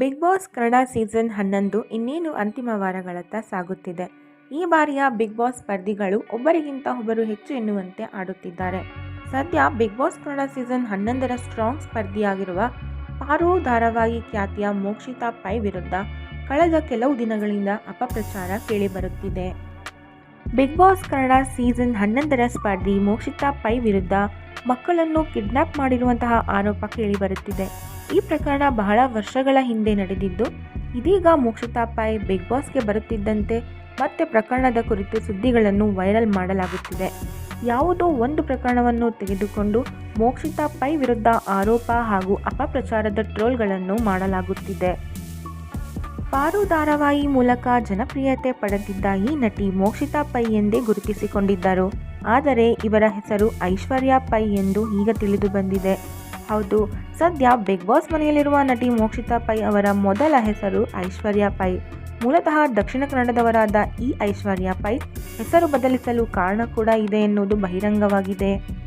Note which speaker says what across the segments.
Speaker 1: Big boss Kannada season ಹನ್ನೊಂದು ಇನ್ನೇನು ಅಂತಿಮ ವಾರಗಳತ್ತ ಸಾಗುತ್ತಿದೆ. ಈ ಬಾರಿಯ ಬಿಗ್ ಬಾಸ್ ಸ್ಪರ್ಧಿಗಳು ಒಬ್ಬರಿಗಿಂತ ಒಬ್ಬರು ಹೆಚ್ಚು ಎನ್ನುವಂತೆ ಆಡುತ್ತಿದ್ದಾರೆ. ಸದ್ಯ ಬಿಗ್ ಬಾಸ್ ಕನ್ನಡ ಸೀಸನ್ ಹನ್ನೊಂದರ ಸ್ಟ್ರಾಂಗ್ ಸ್ಪರ್ಧಿಯಾಗಿರುವ ಪಾರೋ ಧಾರಾವಾಹಿ ಖ್ಯಾತಿಯ ಮೋಕ್ಷಿತಾ ಪೈ ವಿರುದ್ಧ ಕಳೆದ ಕೆಲವು ದಿನಗಳಿಂದ ಅಪಪ್ರಚಾರ ಕೇಳಿಬರುತ್ತಿದೆ. ಬಿಗ್ ಬಾಸ್ ಕನ್ನಡ ಸೀಸನ್ ಹನ್ನೊಂದರ ಸ್ಪರ್ಧಿ ಮೋಕ್ಷಿತಾ ಪೈ ವಿರುದ್ಧ ಮಕ್ಕಳನ್ನು ಕಿಡ್ನಾಪ್ ಮಾಡಿರುವಂತಹ ಆರೋಪ ಕೇಳಿಬರುತ್ತಿದೆ. ಈ ಪ್ರಕರಣ ಬಹಳ ವರ್ಷಗಳ ಹಿಂದೆ ನಡೆದಿದ್ದು, ಇದೀಗ ಮೋಕ್ಷಿತಾ ಪೈ ಬಿಗ್ ಬಾಸ್ಗೆ ಬರುತ್ತಿದ್ದಂತೆ ಮತ್ತೆ ಪ್ರಕರಣದ ಕುರಿತು ಸುದ್ದಿಗಳನ್ನು ವೈರಲ್ ಮಾಡಲಾಗುತ್ತಿದೆ. ಯಾವುದೋ ಒಂದು ಪ್ರಕರಣವನ್ನು ತೆಗೆದುಕೊಂಡು ಮೋಕ್ಷಿತಾ ಪೈ ವಿರುದ್ಧ ಆರೋಪ ಹಾಗೂ ಅಪಪ್ರಚಾರದ ಟ್ರೋಲ್ಗಳನ್ನು ಮಾಡಲಾಗುತ್ತಿದೆ. ಪಾರು ಧಾರಾವಾಹಿ ಮೂಲಕ ಜನಪ್ರಿಯತೆ ಪಡೆದಿದ್ದ ಈ ನಟಿ ಮೋಕ್ಷಿತಾ ಪೈ ಎಂದೇ ಗುರುತಿಸಿಕೊಂಡಿದ್ದರು. ಆದರೆ ಇವರ ಹೆಸರು ಐಶ್ವರ್ಯ ಪೈ ಎಂದು ಈಗ ತಿಳಿದು ಬಂದಿದೆ. ಹೌದು. ಸದ್ಯ ಬಿಗ್ ಬಾಸ್ ಮನೆಯಲ್ಲಿರುವ ನಟಿ ಮೋಕ್ಷಿತಾ ಪೈ ಅವರ ಮೊದಲ ಹೆಸರು ಐಶ್ವರ್ಯ ಪೈ. ಮೂಲತಃ ದಕ್ಷಿಣ ಕನ್ನಡದವರಾದ ಈ ಐಶ್ವರ್ಯ ಪೈ ಹೆಸರು ಬದಲಿಸಲು ಕಾರಣ ಕೂಡ ಇದೆ ಎನ್ನುವುದು ಬಹಿರಂಗವಾಗಿದೆ.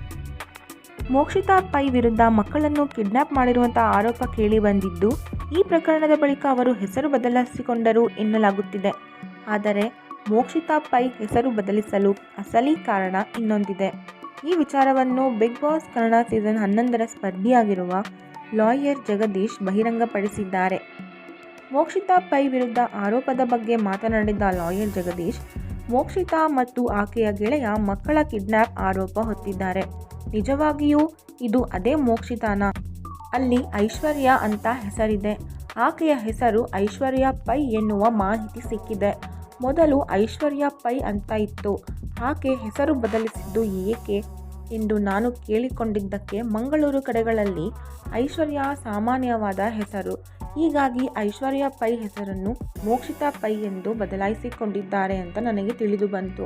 Speaker 1: ಮೋಕ್ಷಿತಾ ಪೈ ವಿರುದ್ಧ ಮಕ್ಕಳನ್ನು ಕಿಡ್ನಾಪ್ ಮಾಡಿರುವಂತಹ ಆರೋಪ ಕೇಳಿ ಬಂದಿದ್ದು, ಈ ಪ್ರಕರಣದ ಬಳಿಕ ಅವರು ಹೆಸರು ಬದಲಿಸಿಕೊಂಡರು ಎನ್ನಲಾಗುತ್ತಿದೆ. ಆದರೆ ಮೋಕ್ಷಿತಾ ಪೈ ಹೆಸರು ಬದಲಿಸಲು ಅಸಲಿ ಕಾರಣ ಇನ್ನೊಂದಿದೆ. ಈ ವಿಚಾರವನ್ನು ಬಿಗ್ ಬಾಸ್ ಕನ್ನಡ ಸೀಸನ್ ಹನ್ನೊಂದರ ಸ್ಪರ್ಧಿಯಾಗಿರುವ ಲಾಯರ್ ಜಗದೀಶ್ ಬಹಿರಂಗಪಡಿಸಿದ್ದಾರೆ. ಮೋಕ್ಷಿತಾ ಪೈ ವಿರುದ್ಧ ಆರೋಪದ ಬಗ್ಗೆ ಮಾತನಾಡಿದ ಲಾಯರ್ ಜಗದೀಶ್, ಮೋಕ್ಷಿತಾ ಮತ್ತು ಆಕೆಯ ಗೆಳೆಯ ಮಕ್ಕಳ ಕಿಡ್ನಾಪ್ ಆರೋಪ ಹೊತ್ತಿದ್ದಾರೆ. ನಿಜವಾಗಿಯೂ ಇದು ಅದೇ ಮೋಕ್ಷಿತಾನ? ಅಲ್ಲಿ ಐಶ್ವರ್ಯ ಅಂತ ಹೆಸರಿದೆ. ಆಕೆಯ ಹೆಸರು ಐಶ್ವರ್ಯ ಪೈ ಎನ್ನುವ ಮಾಹಿತಿ ಸಿಕ್ಕಿದೆ. ಮೊದಲು ಐಶ್ವರ್ಯ ಪೈ ಅಂತ ಇತ್ತು. ಆಕೆ ಹೆಸರು ಬದಲಿಸಿದ್ದು ಏಕೆ ಎಂದು ನಾನು ಕೇಳಿಕೊಂಡಿದ್ದಕ್ಕೆ ಮಂಗಳೂರು ಕಡೆಗಳಲ್ಲಿ ಐಶ್ವರ್ಯ ಸಾಮಾನ್ಯವಾದ ಹೆಸರು. ಹೀಗಾಗಿ ಐಶ್ವರ್ಯ ಪೈ ಹೆಸರನ್ನು ಮೋಕ್ಷಿತಾ ಪೈ ಎಂದು ಬದಲಾಯಿಸಿಕೊಂಡಿದ್ದಾರೆ ಅಂತ ನನಗೆ ತಿಳಿದು ಬಂತು.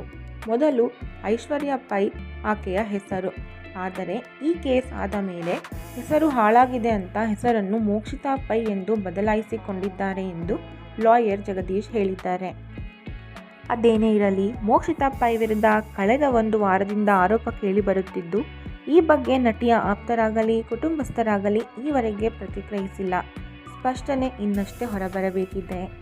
Speaker 1: ಮೊದಲು ಐಶ್ವರ್ಯ ಪೈ ಆಕೆಯ ಹೆಸರು. ಆದರೆ ಈ ಕೇಸ್ ಆದ ಮೇಲೆ ಹೆಸರು ಹಾಳಾಗಿದೆ ಅಂತ ಹೆಸರನ್ನು ಮೋಕ್ಷಿತಾ ಪೈ ಎಂದು ಬದಲಾಯಿಸಿಕೊಂಡಿದ್ದಾರೆ ಎಂದು ಲಾಯರ್ ಜಗದೀಶ್ ಹೇಳಿದ್ದಾರೆ. ಅದೇನೇ ಇರಲಿ ಮೋಕ್ಷಿತಾಪ್ಪ ವಿರುದ್ಧ ಕಳೆದ ಒಂದು ವಾರದಿಂದ ಆರೋಪ ಕೇಳಿಬರುತ್ತಿದ್ದು ಈ ಬಗ್ಗೆ ನಟಿಯ ಆಪ್ತರಾಗಲಿ, ಕುಟುಂಬಸ್ಥರಾಗಲಿ ಈವರೆಗೆ ಪ್ರತಿಕ್ರಿಯಿಸಿಲ್ಲ. ಸ್ಪಷ್ಟನೆ ಇನ್ನಷ್ಟೇ ಹೊರಬರಬೇಕಿದೆ.